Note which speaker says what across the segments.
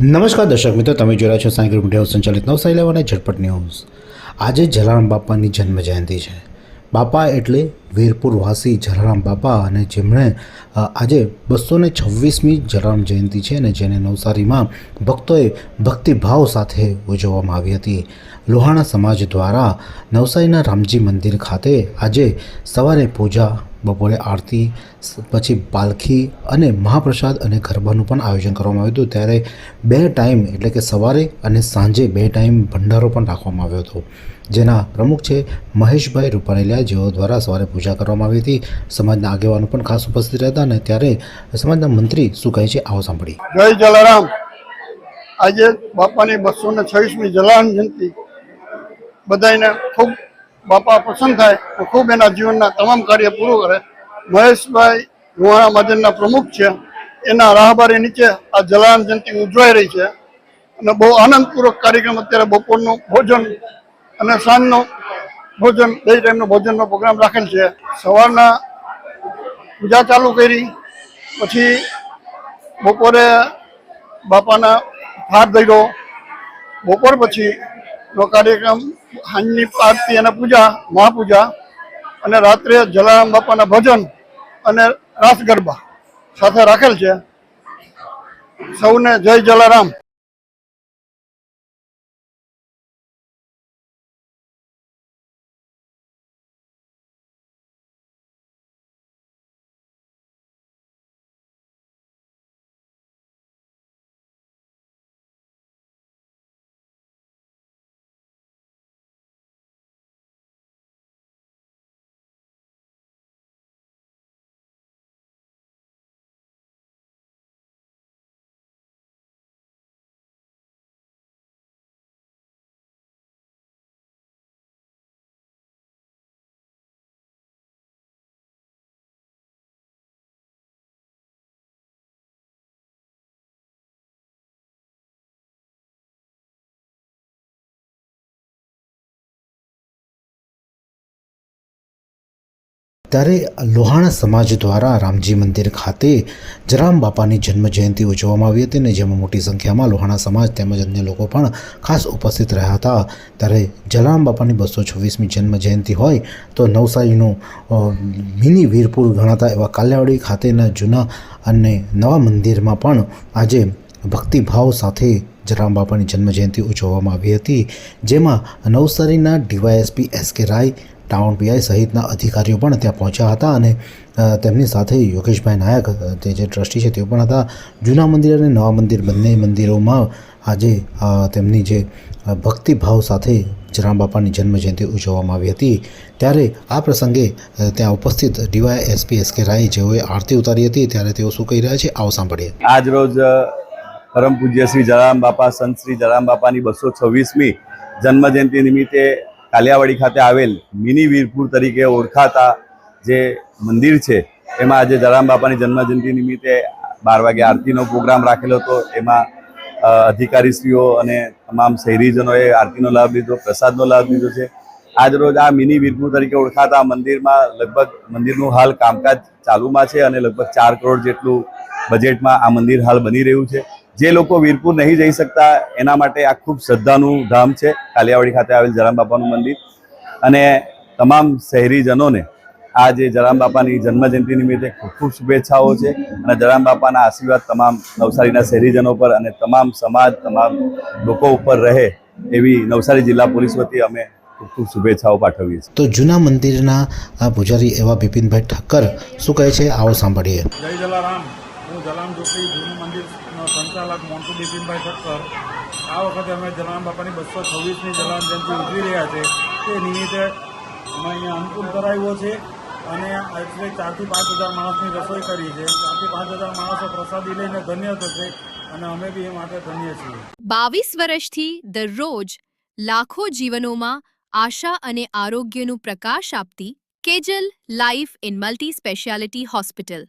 Speaker 1: નમસ્કાર દર્શક મિત્રો, તમે રહ્યા છો સાંઈ ગ્રુપ મીડિયા સંચાલિત નવસારી અને ઝટપટ ન્યૂઝ. આજે જલારામ બાપાની જન્મ જયંતિ છે. બાપા એટલે વીરપુરવાસી જલારામ બાપા અને જેમણે આજે બસો ને છવ્વીસમી જલારામ જયંતિ છે અને જેને નવસારીમાં ભક્તોએ ભક્તિભાવ સાથે ઉજવવામાં આવી હતી. લોહાણા સમાજ દ્વારા નવસારીના રામજી મંદિર ખાતે આજે સવારે પૂજા બપોરે આરતી પછી પાલખી અને મહાપ્રસાદ અને ગરબાનું પણ આયોજન કરવામાં આવ્યું હતું. ત્યારે બે ટાઈમ, એટલે કે સવારે અને સાંજે બે ટાઈમ ભંડારો પણ રાખવામાં આવ્યો હતો. જેના પ્રમુખ છે મહેશભાઈ રૂપાણીલિયા, જેઓ દ્વારા સવારે પૂજા કરવામાં આવી હતી. સમાજના આગેવાનો પણ ખાસ ઉપસ્થિત રહેતા અને ત્યારે સમાજના મંત્રી શું કહે છે આવો સાંભળી
Speaker 2: જય જલારામ. આજે બાપાની બસો ને છવ્વીસમી જલારામ જયંતિ. બધાને ખૂબ બાપા પ્રસન્ન થાય ખૂબ એના જીવનના તમામ કાર્ય પૂરું કરે. મહેશભાઈ લુહાણા મહાજનના પ્રમુખ છે. એના રાહબારી નીચે આ જલારામ જયંતિ ઉજવાઈ રહી છે. અને બહુ આનંદપૂર્વક કાર્યક્રમ અત્યારે બપોરનું ભોજન અને સાંજનો ભોજન, બે ટાઈમનો ભોજનનો પ્રોગ્રામ રાખેલ છે. સવારના પૂજા ચાલુ કરી, પછી બપોરે બાપાના હાથ ધર્યો બપોર પછી નો કાર્યક્રમ સાંજની આરતી અને પૂજા, મહાપૂજા અને રાત્રે જલારામ બાપાના ભજન અને રાસ ગરબા સાથે રાખેલ છે. સૌને જય જલારામ.
Speaker 1: ત્યારે લોહાણા સમાજ દ્વારા રામજી મંદિર ખાતે જરામ બાપાની જન્મ જયંતિ ઉજવવામાં આવી હતી ને જેમાં મોટી સંખ્યામાં લોહાણા સમાજ તેમજ અન્ય લોકો પણ ખાસ ઉપસ્થિત રહ્યા હતા. ત્યારે જલારામ બાપાની બસો છવ્વીસમી જન્મ જયંતિ હોય તો નવસારીનું મિની વીરપુર ગણાતા એવા કાલિયાવાડી ખાતેના જૂના અને નવા મંદિરમાં પણ આજે ભક્તિભાવ સાથે જરામ બાપાની જન્મ જયંતિ ઉજવવામાં આવી હતી. જેમાં નવસારીના ડીવાયએસપી એસ કે રાય ટાઉન પીઆઈ સહિતના અધિકારીઓ પણ ત્યાં પહોંચ્યા હતા અને તેમની સાથે યોગેશભાઈ નાયક, તે જે ટ્રસ્ટી છે, તેઓ પણ હતા. જૂના મંદિર અને નવા મંદિર બંને મંદિરોમાં આજે તેમની જે ભક્તિભાવ સાથે જરામ બાપાની જન્મ જયંતિ ઉજવવામાં આવી હતી. ત્યારે આ પ્રસંગે ત્યાં ઉપસ્થિત ડીવાય એસપી એસ કે રાય જેઓએ આરતી ઉતારી હતી, ત્યારે તેઓ શું કહી રહ્યા છે, આવો સાંભળીએ.
Speaker 3: આજ રોજ પરમ પૂજ્ય શ્રી જલારામ બાપા, સંત શ્રી જલારામ બાપાની બસો છવ્વીસમી જન્મજયંતિ નિમિત્તે કાલિયાવાડી ખાતે આવેલ મિની વીરપુર તરીકે ઓળખાતા જે મંદિર છે, એમાં આજે જલારામ બાપાની જન્મજયંતિ નિમિત્તે બાર વાગે આરતીનો પ્રોગ્રામ રાખેલો હતો. એમાં અધિકારીશ્રીઓ અને તમામ શહેરીજનોએ આરતીનો લાભ લીધો, પ્રસાદનો લાભ લીધો છે. આજ રોજ આ મિની વીરપુર તરીકે ઓળખાતા મંદિરમાં લગભગ, મંદિરનું હાલ કામકાજ ચાલુમાં છે અને લગભગ ચાર કરોડ જેટલું બજેટમાં આ મંદિર હાલ બની રહ્યું છે. જે લોકો વીરપુર નહીં જઈ શકતા એના માટે આ ખૂબ શ્રદ્ધાનું ધામ છે. કાલિયાવાડી ખાતે આવેલ જલારામ બાપાનું મંદિર. અને તમામ શહેરીજનોને આ જે જલારામ બાપાની જન્મજયંતિ નિમિત્તે ખૂબ ખૂબ શુભેચ્છાઓ છે. અને જલારામ બાપાના આશીર્વાદ તમામ નવસારીના શહેરીજનો પર અને તમામ સમાજ તમામ લોકો ઉપર રહે એવી નવસારી જિલ્લા પોલીસ વતી અમે ખૂબ ખૂબ શુભેચ્છાઓ પાઠવીએ છીએ.
Speaker 1: તો જૂના મંદિરના આ પૂજારી એવા બિપિનભાઈ ઠક્કર શું કહે છે? આવો સાંભળીએ.
Speaker 4: જય જલારામ. જલારામ જોશી જૂનું મંદિર સંચાલક મોન્ટુ બિપિનભાઈ ઠક્કર. આ વખતે અમે જલારામ બાપાની બસો છવ્વીસની જલારામ જયંતિ ઉજવી રહ્યા છે. તે નિમિત્તે અમે અહીંયા અન્નકૂટ કરાવ્યો છે અને એટલે ચારથી પાંચ હજાર માણસની રસોઈ કરી છે. ચારથી પાંચ હજાર માણસો પ્રસાદી લઈને ધન્ય થશે અને અમે બી એ માટે ધન્ય છીએ.
Speaker 5: બાવીસ વર્ષથી દરરોજ લાખો જીવનોમાં આશા અને આરોગ્યનું પ્રકાશ આપતી Kejal life in multi speciality hospital.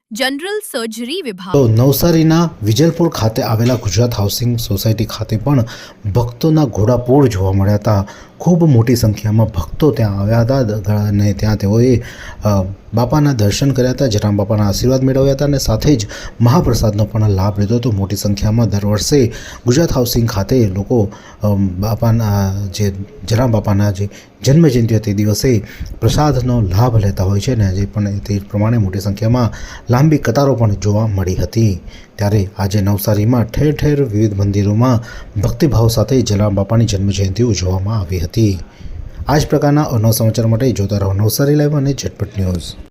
Speaker 5: General surgery વિભાગ.
Speaker 1: નવસારીના વિજલપુર ખાતે આવેલા ગુજરાત હાઉસિંગ સોસાયટી ખાતે પણ ભક્તોના ઘોડાપૂર જોવા મળ્યા હતા. ખૂબ મોટી સંખ્યામાં ભક્તો ત્યાં આવ્યા હતા. અને ત્યાં તેઓએ બાપાના દર્શન કર્યા હતા જરામ બાપાના આશીર્વાદ મેળવ્યા હતા અને સાથે જ મહાપ્રસાદનો પણ લાભ લીધો હતો. મોટી સંખ્યામાં દર વર્ષે ગુજરાત હાઉસિંગ ખાતે લોકો બાપાના, જે જરામ બાપાના જે જન્મજયંતિ તે દિવસે પ્રસાદનો લાભ લેતા હોય છે ને આજે પણ તે પ્રમાણે મોટી સંખ્યામાં લાંબી કતારો પણ જોવા મળી હતી. ત્યારે આજે નવસારીમાં ઠેર ઠેર વિવિધ મંદિરોમાં ભક્તિભાવ સાથે જલારામ બાપાની જન્મજયંતિ ઉજવવામાં આવી હતી. આ જ પ્રકારના અનવ સમાચાર માટે જોતા રહો નવસારી લાઈવ અને ઝટપટ ન્યૂઝ.